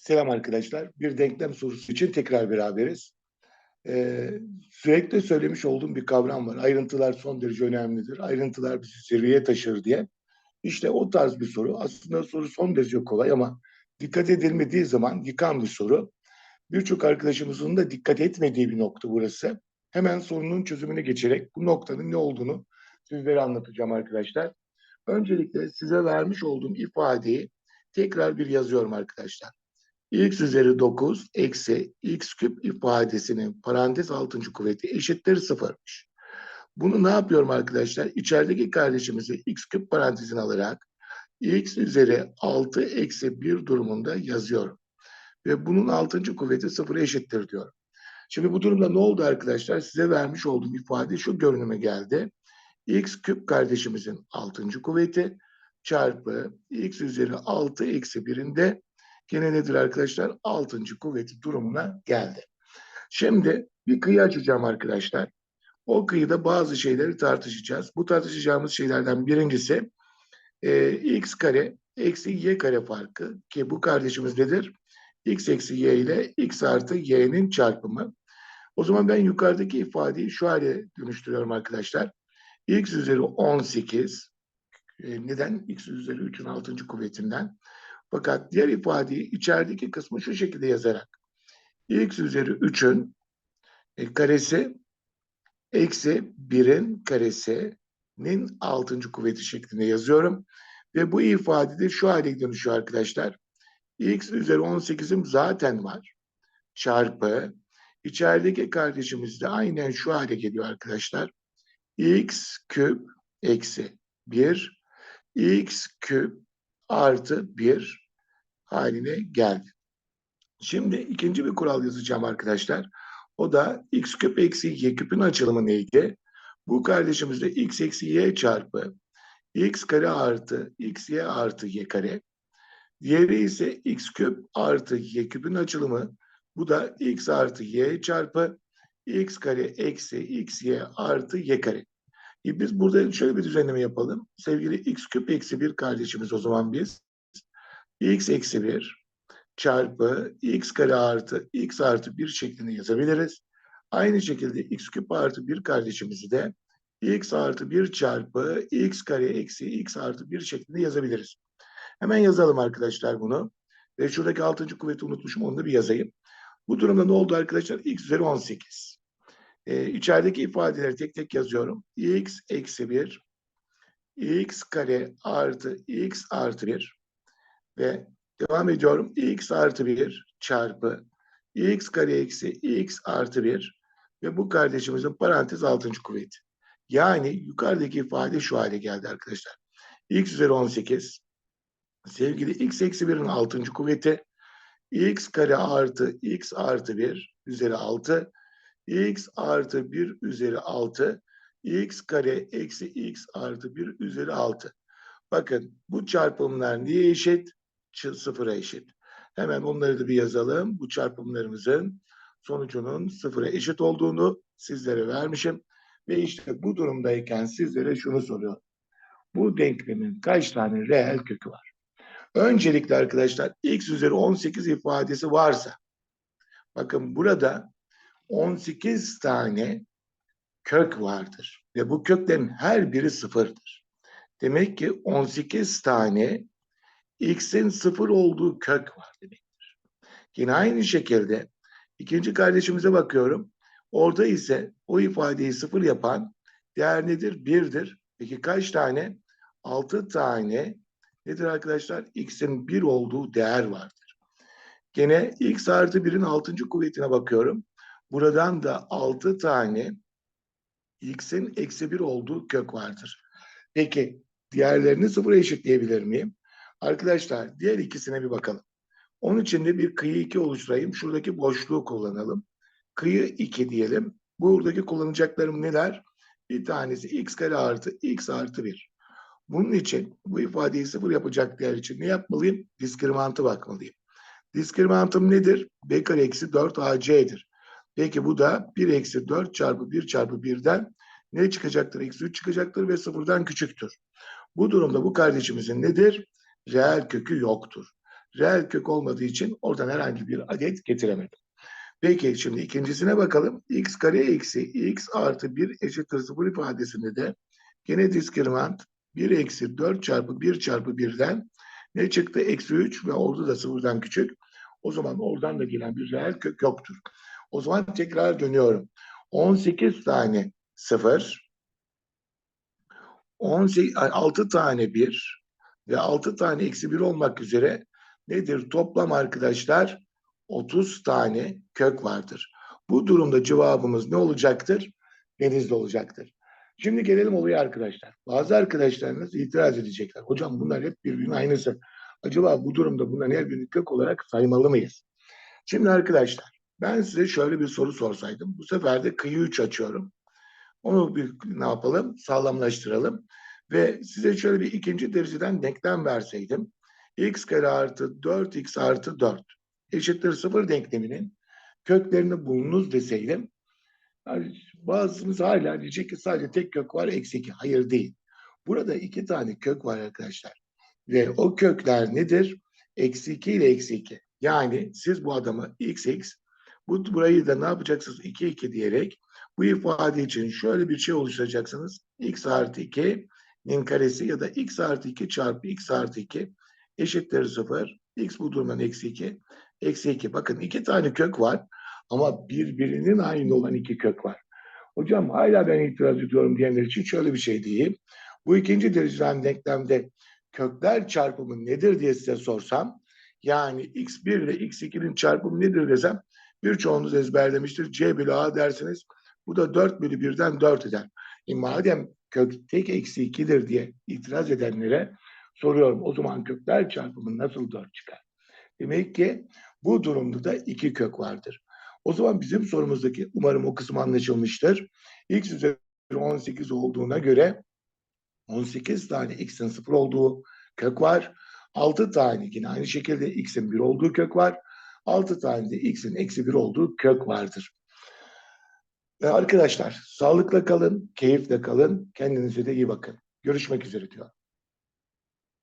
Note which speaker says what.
Speaker 1: Selam arkadaşlar. Bir denklem sorusu için tekrar beraberiz. Ee, sürekli söylemiş olduğum bir kavram var. Ayrıntılar son derece önemlidir. Ayrıntılar bizi zirveye taşır diye. İşte o tarz bir soru. Aslında soru son derece kolay ama dikkat edilmediği zaman yıkan bir soru. Birçok arkadaşımızın da dikkat etmediği bir nokta burası. Hemen sorunun çözümüne geçerek bu noktanın ne olduğunu sizlere anlatacağım arkadaşlar. Öncelikle size vermiş olduğum ifadeyi tekrar bir yazıyorum arkadaşlar x üzeri 9 eksi x küp ifadesinin parantez 6. kuvveti eşittir sıfırmış. Bunu ne yapıyorum arkadaşlar? İçerideki kardeşimizi x küp parantezine alarak x üzeri 6 eksi 1 durumunda yazıyorum. Ve bunun 6. kuvveti sıfıra eşittir diyorum. Şimdi bu durumda ne oldu arkadaşlar? Size vermiş olduğum ifade şu görünüme geldi. x küp kardeşimizin 6. kuvveti çarpı x üzeri 6 eksi 1'in de gene nedir arkadaşlar? Altıncı kuvveti durumuna geldi. Şimdi bir kıyı açacağım arkadaşlar. O kıyıda bazı şeyleri tartışacağız. Bu tartışacağımız şeylerden birincisi e, x kare eksi y kare farkı ki bu kardeşimiz nedir? x eksi y ile x artı y'nin çarpımı. O zaman ben yukarıdaki ifadeyi şu hale dönüştürüyorum arkadaşlar. x üzeri 18 e, neden? x üzeri 3'ün 6. kuvvetinden fakat diğer ifadeyi içerideki kısmı şu şekilde yazarak x üzeri 3'ün e, karesi eksi 1'in karesinin 6. kuvveti şeklinde yazıyorum. Ve bu ifadede şu hale dönüşüyor arkadaşlar. x üzeri 18'im zaten var. Çarpı içerideki kardeşimiz de aynen şu hale geliyor arkadaşlar. x küp eksi 1 x küp artı 1 haline geldi. Şimdi ikinci bir kural yazacağım arkadaşlar. O da x küp eksi y küpün açılımı neydi? Bu kardeşimizde x eksi y çarpı x kare artı x y artı y kare. Diğeri ise x küp artı y küpün açılımı. Bu da x artı y çarpı x kare eksi x y artı y kare. E biz burada şöyle bir düzenleme yapalım. Sevgili x küp eksi bir kardeşimiz o zaman biz x eksi 1 çarpı x kare artı x artı 1 şeklinde yazabiliriz. Aynı şekilde x küp artı 1 kardeşimizi de x artı 1 çarpı x kare eksi x artı 1 şeklinde yazabiliriz. Hemen yazalım arkadaşlar bunu. Ve şuradaki 6. kuvveti unutmuşum onu da bir yazayım. Bu durumda ne oldu arkadaşlar? x üzeri 18. Ee, içerideki ifadeleri tek tek yazıyorum. x eksi 1 x kare artı x artı 1 ve devam ediyorum. x artı 1 çarpı x kare eksi x artı 1 ve bu kardeşimizin parantez 6. kuvveti. Yani yukarıdaki ifade şu hale geldi arkadaşlar. x üzeri 18 sevgili x eksi 1'in 6. kuvveti x kare artı x artı 1 üzeri 6 x artı 1 üzeri 6 x kare eksi x artı 1 üzeri 6. Bakın bu çarpımlar niye eşit? sıfıra eşit. Hemen onları da bir yazalım. Bu çarpımlarımızın sonucunun sıfıra eşit olduğunu sizlere vermişim. Ve işte bu durumdayken sizlere şunu soruyor. Bu denklemin kaç tane reel kökü var? Öncelikle arkadaşlar x üzeri 18 ifadesi varsa bakın burada 18 tane kök vardır. Ve bu köklerin her biri sıfırdır. Demek ki 18 tane x'in sıfır olduğu kök var demektir. Yine aynı şekilde ikinci kardeşimize bakıyorum. Orada ise o ifadeyi sıfır yapan değer nedir? Birdir. Peki kaç tane? Altı tane nedir arkadaşlar? X'in bir olduğu değer vardır. Gene x artı birin altıncı kuvvetine bakıyorum. Buradan da altı tane x'in eksi bir olduğu kök vardır. Peki diğerlerini sıfıra eşitleyebilir miyim? Arkadaşlar diğer ikisine bir bakalım. Onun için de bir kıyı 2 oluşturayım. Şuradaki boşluğu kullanalım. Kıyı 2 diyelim. Buradaki kullanacaklarım neler? Bir tanesi x kare artı x artı 1. Bunun için bu ifadeyi sıfır yapacak değer için ne yapmalıyım? Diskriminantı bakmalıyım. Diskriminantım nedir? b kare eksi 4 ac'dir. Peki bu da 1 eksi 4 çarpı 1 çarpı 1'den ne çıkacaktır? Eksi 3 çıkacaktır ve sıfırdan küçüktür. Bu durumda bu kardeşimizin nedir? reel kökü yoktur. reel kök olmadığı için oradan herhangi bir adet getiremedim. Peki şimdi ikincisine bakalım. x kare eksi x artı 1 eşittir 0 ifadesinde de gene diskriminant 1 eksi 4 çarpı 1 çarpı 1'den ne çıktı? Eksi 3 ve orada da sıfırdan küçük. O zaman oradan da gelen bir reel kök yoktur. O zaman tekrar dönüyorum. 18 tane 0, 18, 6 tane 1 ve 6 tane eksi 1 olmak üzere nedir? Toplam arkadaşlar 30 tane kök vardır. Bu durumda cevabımız ne olacaktır? Denizli olacaktır. Şimdi gelelim olaya arkadaşlar. Bazı arkadaşlarınız itiraz edecekler. Hocam bunlar hep birbirinin aynısı. Acaba bu durumda bunların her birini kök olarak saymalı mıyız? Şimdi arkadaşlar ben size şöyle bir soru sorsaydım. Bu sefer de kıyı 3 açıyorum. Onu bir ne yapalım? Sağlamlaştıralım. Ve size şöyle bir ikinci dereceden denklem verseydim. x kare artı 4x artı 4 eşittir 0 denkleminin köklerini bulunuz deseydim. Yani bazımız hala diyecek ki sadece tek kök var eksi 2. Hayır değil. Burada iki tane kök var arkadaşlar. Ve o kökler nedir? Eksi 2 ile eksi 2. Yani siz bu adamı xx bu burayı da ne yapacaksınız? 2 2 diyerek bu ifade için şöyle bir şey oluşturacaksınız. x artı 2'nin karesi ya da x artı 2 çarpı x artı 2 eşittir 0. x bu durumdan eksi 2. Eksi 2. Bakın iki tane kök var ama birbirinin aynı olan iki kök var. Hocam hala ben itiraz ediyorum diyenler için şöyle bir şey diyeyim. Bu ikinci dereceden denklemde kökler çarpımı nedir diye size sorsam yani x1 ile x2'nin çarpımı nedir desem birçoğunuz ezberlemiştir. C bölü A dersiniz. Bu da 4 bölü 1'den 4 eder. E madem kök tek eksi 2'dir diye itiraz edenlere soruyorum. O zaman kökler çarpımı nasıl 4 çıkar? Demek ki bu durumda da iki kök vardır. O zaman bizim sorumuzdaki umarım o kısım anlaşılmıştır. X üzeri 18 olduğuna göre 18 tane x'in 0 olduğu kök var. 6 tane yine aynı şekilde x'in 1 olduğu kök var. 6 tane de x'in eksi 1 olduğu kök vardır. Ve arkadaşlar sağlıkla kalın, keyifle kalın, kendinize de iyi bakın. Görüşmek üzere diyor.